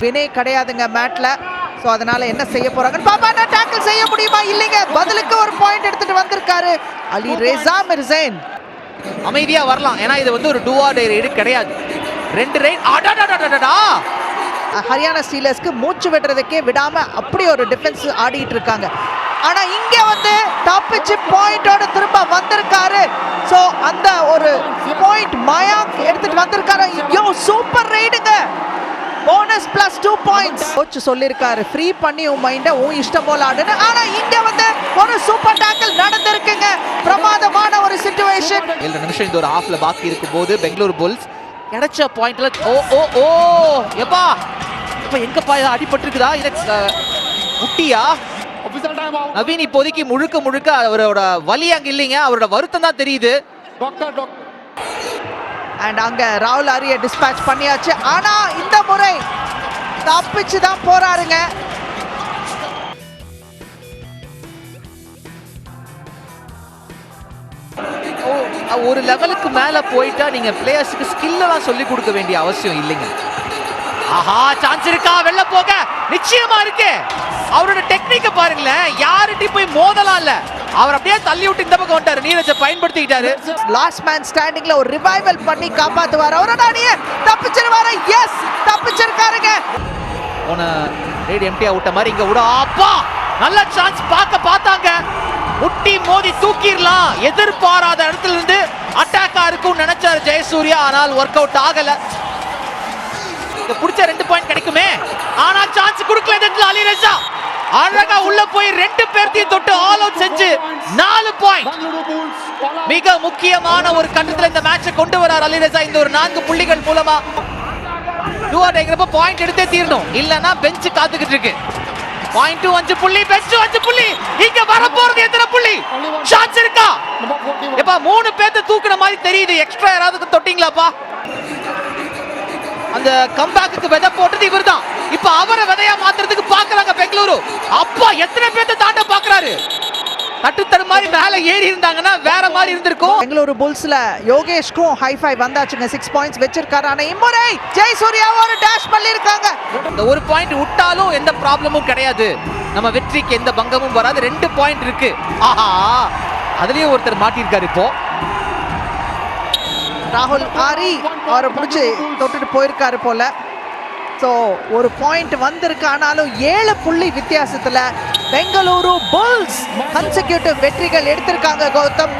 வினய் கிடையாதுங்க மேட்ல. ஸோ அதனால என்ன செய்ய போறாங்கன்னு பாப்பா நான் டேக்கிள் செய்ய முடியுமா? இல்லைங்க. பதிலுக்கு ஒரு பாயிண்ட் எடுத்துட்டு வந்திருக்காரு அலி ரேசா மிர்சைன். அமைதியா வரலாம். ஏன்னா இது வந்து ஒரு டே ரைடு கிடையாது. ரெண்டு ரைட். ஹரியானா ஸ்டீலர்ஸ்க்கு மூச்சு விடுறதுக்கே விடாம அப்படி ஒரு டிஃபென்ஸ் ஆடிட்டு இருக்காங்க. ஆனா இங்க வந்து தப்பிச்சு பாயிண்டோட திரும்ப வந்திருக்காரு. சோ அந்த ஒரு பாயிண்ட் மயாங்க் எடுத்துட்டு வந்திருக்காரு. ஐயோ super ரைடுங்க. Bonus plus two points coach சொல்லியிருக்காரு ஃப்ரீ பண்ணி உன் மைண்டை உன் இஷ்டம் போல ஆடுன்னு. ஆனா இங்க வந்து ஒரு சூப்பர் டேக்கிள் நடந்திருக்குங்க. பிரமாதமான ஒரு சுச்சுவேஷன் ஏழு நிமிஷம் இந்த ஒரு ஹாஃப்ல பாக்கி இருக்கும்போது பெங்களூர் புல்ஸ் கிடைச்ச பாயிண்ட்ல ஓ ஓ ஓ எப்பா? இப்ப எங்கப்பா அடிபட்டிருக்குதா? இது முட்டியா. நவீன் இப்போதைக்கு முழுக்க முழுக்க அவரோட வலி அங்க இல்லைங்க. அவரோட வருத்தம் தான் தெரியுது. Doctor, doctor. அண்ட் அங்கே ராகுல் ஆரிய டிஸ்பேச் பண்ணியாச்சு. ஆனால் இந்த முறை தப்பிச்சு தான் போறாருங்க. ஓ, ஒரு லெவலுக்கு மேல போயிட்டா நீங்க பிளேயர்ஸ்க்கு ஸ்கில் எல்லாம் சொல்லி கொடுக்க வேண்டிய அவசியம் இல்லைங்க. ஆஹா சான்ஸ் இருக்கா? வெளில போக. நிச்சயமா இருக்கு. அவரோட டெக்னிக்க பாருங்களேன். யார்கிட்டயும் போய் மோதலாம் இல்லை. அவர் அப்படியே தள்ளி விட்டு இந்த பக்கம் வந்துட்டாரு. நீரஜை பயன்படுத்திக்கிட்டாரு. லாஸ்ட் மேன் ஸ்டாண்டிங்ல ஒரு ரிவைவல் பண்ணி காப்பாத்துவார். அவரோட அணிய? தப்பிச்சிருவாரு. எஸ் தப்பிச்சிருக்காருங்க. போன ரேட் எம்டியா விட்ட மாதிரி இங்க விட. அப்பா நல்ல சான்ஸ் பார்க்க பார்த்தாங்க. முட்டி மோதி தூக்கிடலாம். எதிர்பாராத இடத்துல இருந்து அட்டாக்கா இருக்கும் நினைச்சாரு ஜெயசூர்யா. ஆனால் ஒர்க் அவுட் ஆகல. பிடிச்ச ரெண்டு பாயிண்ட் கிடைக்குமே. ஆனா சான்ஸ் கொடுக்கல அலி ரஜா அழகா உள்ள போய் ரெண்டு பேர்த்தையும் தொட்டு ஆல் அவுட் செஞ்சு நாலு பாயிண்ட். மிக முக்கியமான ஒரு கட்டத்துல இந்த மேட்சை கொண்டு வரார் அலி ரஜா இந்த ஒரு நான்கு புள்ளிகள் மூலமா டூஆர் டேங்கிறப்ப பாயிண்ட் எடுத்தே தீரணும். இல்லனா பெஞ்ச் காத்துக்கிட்டு இருக்கு. பாயிண்ட் டூ அஞ்சு புள்ளி பெஞ்ச் அஞ்சு புள்ளி. இங்க வர போறது எத்தனை புள்ளி? ஷாட்ஸ் இருக்கா? Number 41. எப்பா மூணு பேர்த்த தூக்குன மாதிரி தெரியுது. எக்ஸ்ட்ரா யாராவது தொட்டிங்களாப்பா? அந்த கம்பேக்குக்கு விதை போட்டது இவர்தான். இப்ப அவரை அப்பா எத்தனை பேர்த்த தாண்ட பாக்குறாரு? தட்டுத்தடு மாதிரி மேல ஏறி இருந்தாங்கன்னா வேற மாதிரி இருந்திருக்கும். பெங்களூரு புல்ஸ்ல யோகேஷ்க்கும் ஹை ஃபை வந்தாச்சுங்க. சிக்ஸ் பாயிண்ட்ஸ் வச்சிருக்காரு. ஆனா இம்முறை ஜெய் சூர்யா ஒரு டேஷ் பண்ணிருக்காங்க இந்த ஒரு பாயிண்ட் விட்டாலும் எந்த ப்ராப்ளமும் கிடையாது. நம்ம வெற்றிக்கு எந்த பங்கமும் வராது. ரெண்டு பாயிண்ட் இருக்கு. ஆஹா. அதுலயும் ஒருத்தர் மாட்டியிருக்காரு இப்போ. ராகுல் ஆரி அவரை பிடிச்சி தொட்டுட்டு போயிருக்காரு போல. ஸோ ஒரு பாயிண்ட் வந்திருக்கு ஆனாலும் ஏழு புள்ளி வித்தியாசத்தில் பெங்களூரு புல்ஸ் கன்செக்யூட்டிவ் வெற்றிகள் எடுத்திருக்காங்க கௌதம்.